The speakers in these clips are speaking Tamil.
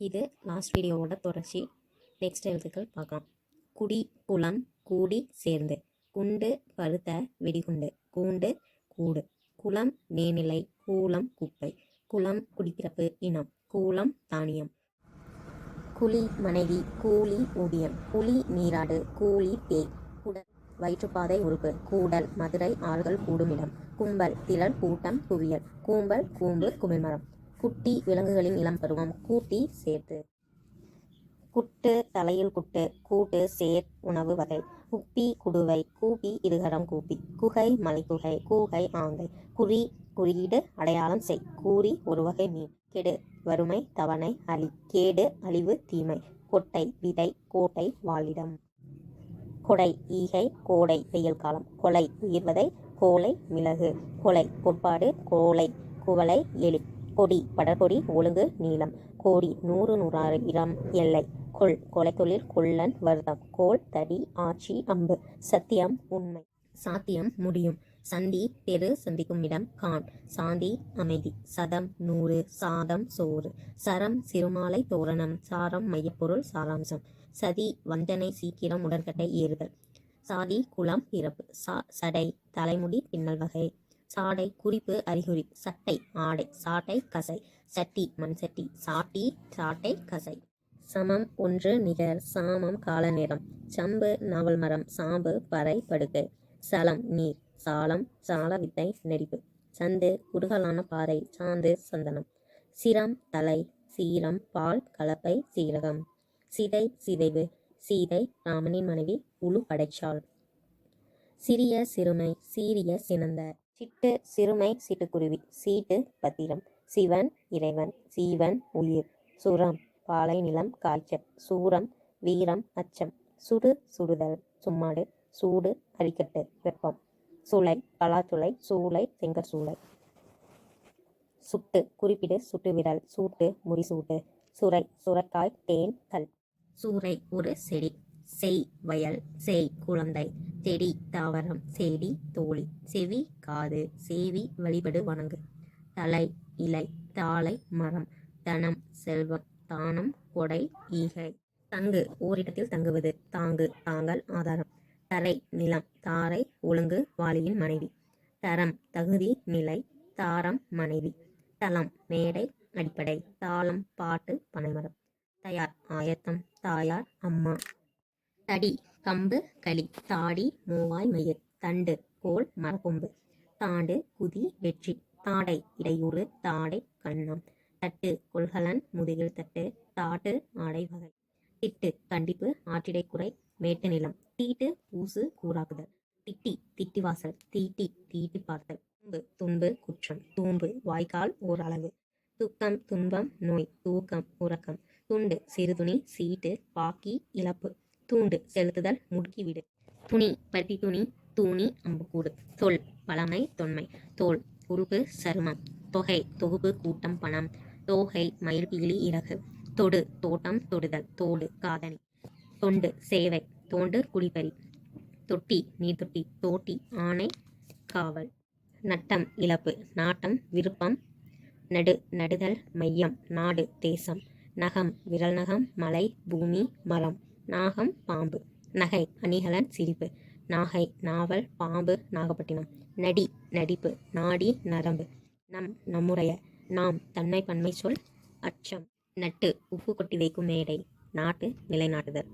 இது லாஸ்ட் வீடியோவோட தொடர்ச்சி. நெக்ஸ்ட் எழுத்துக்கள் பார்க்கலாம். குடி குளம் கூடி சேர்ந்து. குண்டு பருத்த வெடிகுண்டு. கூண்டு கூடு. குளம் மேநிலை கூலம் குப்பை. குளம் குடிப்பிறப்பு இனம். கூலம் தானியம். குழி மனைவி. கூலி ஊதியம். குழி நீராடு. கூலி தேய் குடல் வயிற்றுப்பாதை உறுப்பு. கூடல் மதுரை ஆறுகள் கூடுமிடம் கும்பல் திரள் கூட்டம் குவியல். கூம்பல் கூம்பு குமிழ்மரம். குட்டி விலங்குகளின் இளம் பருவம் கூட்டி சேர்த்து குட்டு தலையில் குட்டு கூட்டு சேர் உணவு வகை. குப்பி குடுவை கூப்பி இருகரம் கூப்பி. குகை மலைக்குகை கூகை ஆங்கை குறி குறியீடு அடையாளம் செய். கூறி ஒரு வகை மீன். கெடு வறுமை தவணை அழி கேடு அழிவு தீமை. கொட்டை விதை கோட்டை வாழிடம் கொடை ஈகை கோடை வெயில் காலம். கொலை உயிர்வதை கோலை மிளகு கொலை கோட்பாடு கோலை குவளை எலி. கொடி படர்கொடி ஒழுங்கு நீளம். கோடி நூறு நூறாறு எல்லை. கொள் கொலைத்தொழில் கொள்ளன் வருதம் கோல் தடி ஆட்சி அம்பு. சத்தியம் உண்மை. சாத்தியம் முடியும். சந்தி தெரு சந்திக்கும் இடம் கான். சாந்தி அமைதி. சதம் நூறு. சாதம் சோறு. சரம் சிறுமாலை தோரணம். சாரம் மையப்பொருள் சாராம்சம். சதி வஞ்சனை சீக்கிரம் உடன்கட்டை ஏறுதல். சாதி குளம் பிறப்பு சா சடை தலைமுடி பின்னல் வகை. சாடை குறிப்பு அறிகுறி சட்டை ஆடை சாட்டை கசை சட்டி மண் சட்டி சாட்டி சாட்டை கசை. சமம் ஒன்று நிகர் சாமம் கால நேரம். சம்பு நாவல் மரம் சாம்பு பறை படுக்கை. சலம் நீர். சாலம் சால வித்தை நெறிப்பு. சந்து குறுகலான பாறை சாந்து சந்தனம். சிரம் தலை சீரம் பால் கலப்பை சீரகம். சிதை சிதைவு. சீதை ராமனின் மனைவி உழு படைச்சாள். சிறிய சிறுமை சீரிய சினந்த. சிட்டு சிறுமை சிட்டுக்குருவி. சீட்டு பத்திரம். சிவன் இறைவன். சீவன் உயிர். சுரம் பாலை நிலம் காய்ச்சல். சூரம் வீரம் அச்சம். சுடு சுடுதல். சும்மாடு சூடு அரிக்கட்டு வெப்பம். சுளை பலாச்சுளை சூளை செங்கற் சூளை. சுட்டு குறிப்பிடு சுட்டு விரல் சூட்டு முடிசூட்டு சுரை சுரக்காய் தேன் கல். சூரை ஒரு செடி. செய் வயல். செய் குழந்தை. செடி தாவரம் செடி தோழி செவி காது சேவி வழிபடு வணங்கு. தலை இலை தாளை மரம் தனம் செல்வம் தானம் கொடை ஈகை. தங்கு ஓரிடத்தில் தங்குவது. தாங்கு தாங்கல் ஆதாரம். தரை நிலம் தாரை ஒழுங்கு வாலியின் மனைவி. தரம் தகுதி நிலை தாரம் மனைவி. தளம் மேடை அடிப்படை. தாளம் பாட்டு பனைமரம். தயார் ஆயத்தம் தாயார் அம்மா. தடி கம்பு களி தாடி மூவாய் மயிர் தண்டு கோல் மரக்கொம்பு தாண்டு குதி வெற்றி தாடை இடையூறு தாடை கண்ணம் தட்டு கொள்கலன் முதுகில் தட்டு தாட்டு ஆடை வகை திட்டு கண்டிப்பு ஆற்றிடை குறை மேட்டு நிலம் தீட்டு பூசு கூறாக்குதல் திட்டி திட்டிவாசல் தீட்டி தீட்டி பார்த்தல் துன்பு துன்பு குற்றம் தூம்பு வாய்க்கால் ஓரளவு துக்கம் துன்பம் நோய் தூக்கம் உறக்கம் துண்டு சிறுதுணி சீட்டு பாக்கி இழப்பு தூண்டு செலுத்துதல் முடுக்கிவிடு. துணி பருத்தி துணி தூணி அம்புக்கூடு. சொல் பழமை தொன்மை. தோல் உறுப்பு சருமம். தொகை தொகுப்பு கூட்டம் பணம். தோகை மயில்பீலி இறகு. தொடு தோட்டம் தொடுதல். தோடு காதணி. தொண்டு சேவை. தோண்டு குடிபறி தொட்டி நீர்த்தொட்டி. தோட்டி ஆணை காவல். நட்டம் இழப்பு. நாட்டம் விருப்பம். நடு நடுதல் மையம். நாடு தேசம். நகம் விரல் நகம் மலை பூமி மரம் நாகம் பாம்பு. நகை அணிகலன் சிரிப்பு. நாகை நாவல் பாம்பு நாகப்பட்டினம். நடி நடிப்பு. நாடி நரம்பு. நம் நம்முடைய. நாம் தன்மை பன்மை சொல். அச்சம் நட்டு உப்பு கொட்டி வைக்கும் மேடை. நாட்டு நிலைநாட்டுதல்.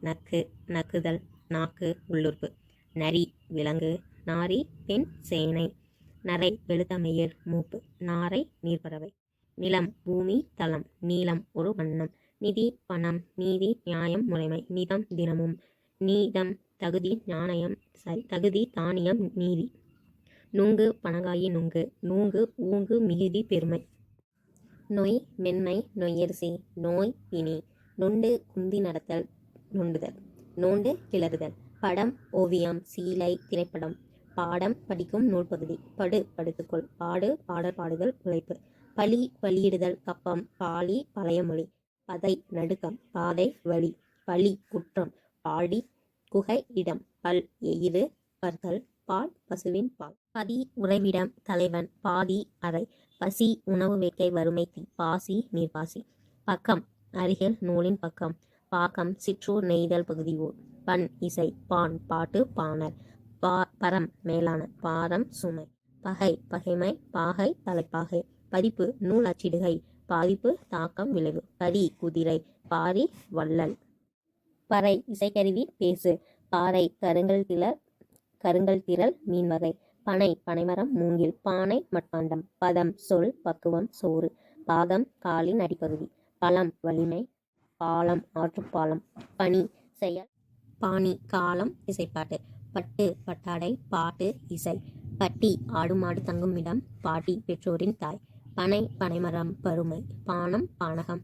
நக்கு நக்குதல். நாக்கு உள்ளுறுப்பு. நரி விலங்கு. நாரி பெண் சேனை. நரை வெளுத்தமையர் மூப்பு. நாரை நீர்ப்பறவை. நிலம் பூமி தளம். நீளம் ஒரு வண்ணம். நிதி பணம் நீதி நியாயம் முறைமை நிதம் தினமும். நீதம் தகுதி நாணயம் சரி தகுதி தானியம் நீதி. நுங்கு பனங்காயி நுங்கு. நூங்கு ஊங்கு மிகுதி பெருமை. நொய் மென்மை நொய்யரிசி. நோய் இனி. நொண்டு குந்தி நடத்தல் நொண்டுதல். நோண்டு கிளறுதல். படம் ஓவியம் சீலை திரைப்படம். பாடம் படிக்கும் நூல் பகுதி படு படுத்துக்கொள். பாடு பாடல் பாடுதல் உழைப்பு. பழி பலியிடுதல் கப்பம். பாலி பழையமொழி பதை நடுக்கம் பாதை வழி பழி குற்றம் பாடி குகை இடம் பல் எயிறு பற்கள் பால் பசுவின் பால். பதி உறைவிடம் தலைவன் பாதி அறை பசி உணவு வேட்கை வறுமை தீ பாசி நீர்பாசி பக்கம் அருகில் நூலின் பக்கம். பாக்கம் சிற்றூர் நெய்தல் பகுதி ஊர் பண் இசை பான் பாட்டு பாணர். பா பரம் மேலான பாரம் சுமை. பகை பகைமை பாகை தலைப்பாகை. பதிப்பு நூல் அச்சிடுகை. பாதிப்பு தாக்கம் விளைவு. பரி குதிரை பாரி வள்ளல். பறை இசைக்கருவி பேசு. பாறை கருங்கல் திரள் கருங்கல் திரள் மீன் வகை. பனை பனைமரம் மூங்கில். பானை மட்பாண்டம் பதம் சொல் பக்குவம் சோறு. பாதம் காலின் அடிப்பகுதி. பழம் வலிமை. பாலம் ஆற்றுப்பாலம். பனி செயல். பாணி காலம் இசைப்பாட்டு. பட்டு பட்டாடை பாட்டு இசை. பட்டி ஆடு மாடு தங்கும் இடம். பாட்டி பெற்றோரின் தாய். பனை பனைமரம் பருமை பானம் பானகம்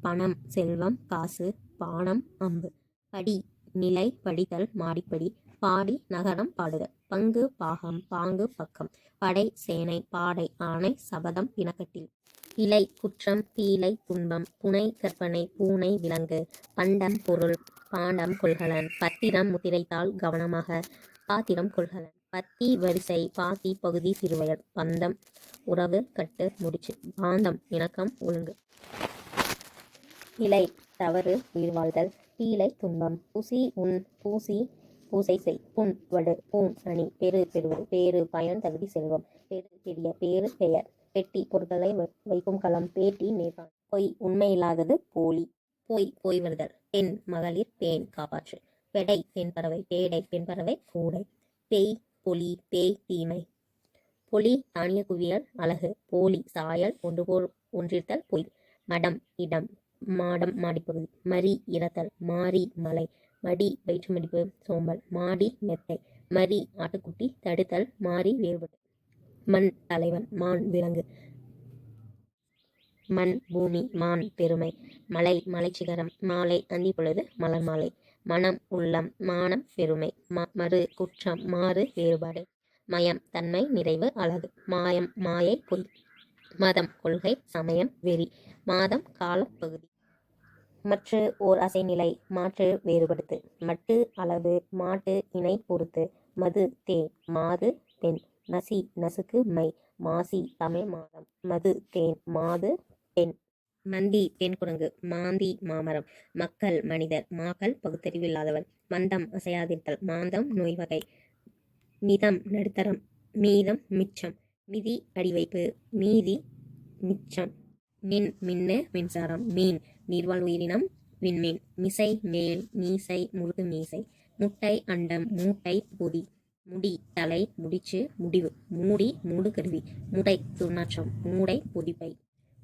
பணம் செல்வம் காசு பானம் அம்பு. படி நிலை படித்தல் மாடிப்படி பாடி நகரம் பாடுதல் பங்கு பாகம் பாங்கு பக்கம். படை சேனை பாடை ஆணை சபதம் பிணக்கட்டில். இலை குற்றம் பீலை துன்பம் புனை கற்பனை பூனை விலங்கு. பண்டம் பொருள் பாண்டம் கொள்கலன். பத்திரம் முத்திரைத்தாள் கவனமாக. பாத்திரம் கொள்கலன். பத்தி வரிசை பாத்தி பகுதி சிறுவயல் பந்தம் உறவு கட்டு முடிச்சு பாந்தம் இணக்கம் ஒழுங்கு. இலை தவறு உயிர் வாழ்தல் பீலை துன்பம் புசி உன் பூசி பூசை செய் புண் வடு பூன் அணி பெரு பெறுவது பேரு பயன் தகுதி செல்வம் பெரு பெரிய பேரு பெயர் பெட்டி பொருட்களை வை- வைக்கும் களம் பேட்டி நேபாள் பொய் உண்மையில்லாதது போலி பொய் பொய் வருதல் பெண் மகளிர் பேன் காப்பாற்று பெடை பெண் பறவை பேடை பெண் பறவை கூடை பேய் பொலி பேய் தீமை. பொலி தானிய குவியல் அழகு. போலி சாயல் ஒன்று போல் ஒன்றிருத்தல் பொய். மடம் இடம். மாடம் மாடிப்பகுதி. மரி இறத்தல் மாரி மலை. மடி வயிற்றுமடிப்பு. சோம்பல். மாடி மெத்தை. மரி ஆட்டுக்குட்டி. தடுத்தல். மாறி வேறுபட்டு மண் தலைவன். மான் விலங்கு. மண் பூமி மான் பெருமை. மலை மலைச்சிகரம். மாலை அந்தி பொழுது மலர் மாலை. மனம் உள்ளம் மானம் பெருமை ம மறு குற்றம் மாறு வேறுபாடு மயம் தன்மை நிறைவு அழகு மாயம் மாயை பொய் மதம் கொள்கை சமயம் வெறி மாதம் காலம் பகுதி. மற்ற ஓர் அசைநிலை மாற்று வேறுபடுத்து மட்டு அளவு மாட்டு இணை பொறுத்து மது தே மாது பெண் நசி நசுக்கு மை மாசி தமிழ் மாதம் மது தேன் மாது பெண் மந்தி பெண் குரங்கு மாந்தி மாமரம் மக்கள் மனிதர் மாகல் பகுத்தறிவில்லாதவன் மந்தம் அசையாதிருத்தல் மாந்தம் நோய் வகை மிதம் நடுத்தரம் மீதம் மிச்சம் மிதி அடிவைப்பு மீதி மிச்சம் மின் மின்னு மின்சாரம் மீன் நீர்வாழ் உயிரினம் விண்மீன் மிசை மேல் மீசை முருகு மீசை முட்டை அண்டம் மூட்டை பொதி முடி தலை முடிச்சு முடிவு மூடி மூடு கருவி முடை துர்நாற்றம் மூடை பொதிப்பை.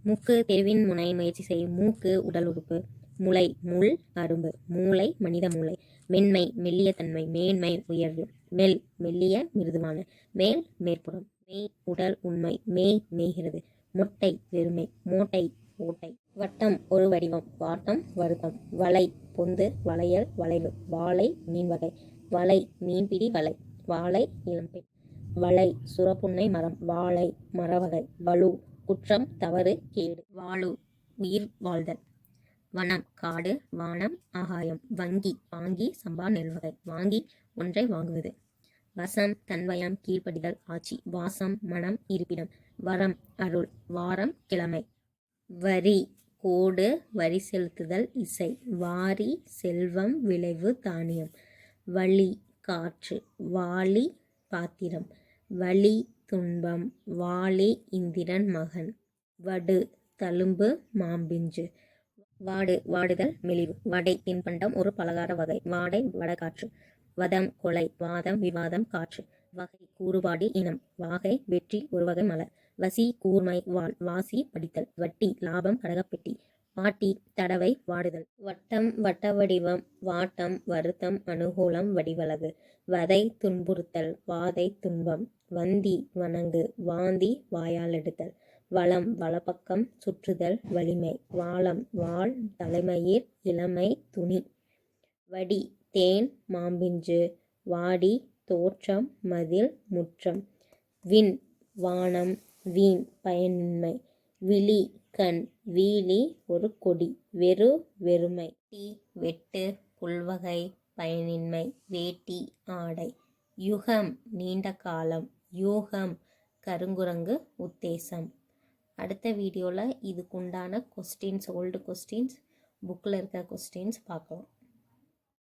மூக்கு தெருவின் முனை முயற்சி செய்யும் மூக்கு உடல் உறுப்பு. முளை முள் அரும்பு மூளை மனித மூளை. மென்மை மெல்லிய தன்மை. மேன்மை உயர்வு. மெல் மெல்லிய மிருதுவான. மேல் மேற்புறம். மெய் உடல் உண்மை. மேய் மேய்கிறது. முட்டை வெறுமை. மூட்டை ஓட்டை. வட்டம் ஒரு வடிவம். வாட்டம் வருத்தம். வலை பொந்து வளையல் வளைவு. வாழை மீன் வகை. வலை மீன்பிடி வலை. வாழை இளம்பெண். வளை சுரப்புன்னை மரம். வாழை மரவகை. வலு குற்றம் தவறு கேடு. வாழு உயிர் வாழ்தல். வனம் காடு வானம் ஆகாயம். வங்கி வாங்கி சம்பா நெல்வகை. வாங்கி ஒன்றை வாங்குவது. வசம் தன்வயம் கீழ்ப்படிதல் ஆட்சி. வாசம் மனம் இருப்பிடம். வரம் அருள். வாரம் கிழமை. வரி கோடு வரி செலுத்துதல் இசை. வாரி செல்வம் விளைவு தானியம். வழி காற்று. வாளி பாத்திரம். வலி துன்பம் வாளி இந்திரன் மகன். வடு தழும்பு மாம்பிஞ்சு. வாடு வாடுதல் மெலிவு. வடை தின்பண்டம் ஒரு பலகார வகை. வாடை வடகாற்று. வதம் கொலை. வாதம் விவாதம் காற்று. வகை கூறுபாடு இனம். வாகை வெற்றி ஒரு வகை மலர். வசி கூர்மை வாள் வாசி படித்தல். வட்டி லாபம் கடகப்பெட்டி. பாட்டி தடவை வாடுதல். வட்டம் வட்ட வடிவம் வாட்டம் வருத்தம் அனுகூலம் வடிவழகு வதை துன்புறுத்தல். வாதை துன்பம். வந்தி வணங்கு வாந்தி வாயால் எடுத்தல். வளம் வலப்பக்கம் சுற்றுதல் வலிமை. வாளம் வாள் தலைமயிர் இளமை துணி. வடி தேன் மாம்பிஞ்சு வாடி தோற்றம் மதில் முற்றம். விண் வானம் வீண் பயனின்மை. விழி கண் வீழி ஒரு கொடி. வெறு வெறுமை. டீ வெட்டு புல்வகை பயனின்மை. வேட்டி ஆடை. யுகம் நீண்ட காலம் யூகம் கருங்குரங்கு உத்தேசம். அடுத்த வீடியோவில் இதுக்குண்டான கொஸ்டின்ஸ் ஓல்டு கொஸ்டின்ஸ் புக்கில் இருக்க கொஸ்டின்ஸ் பார்க்கலாம்.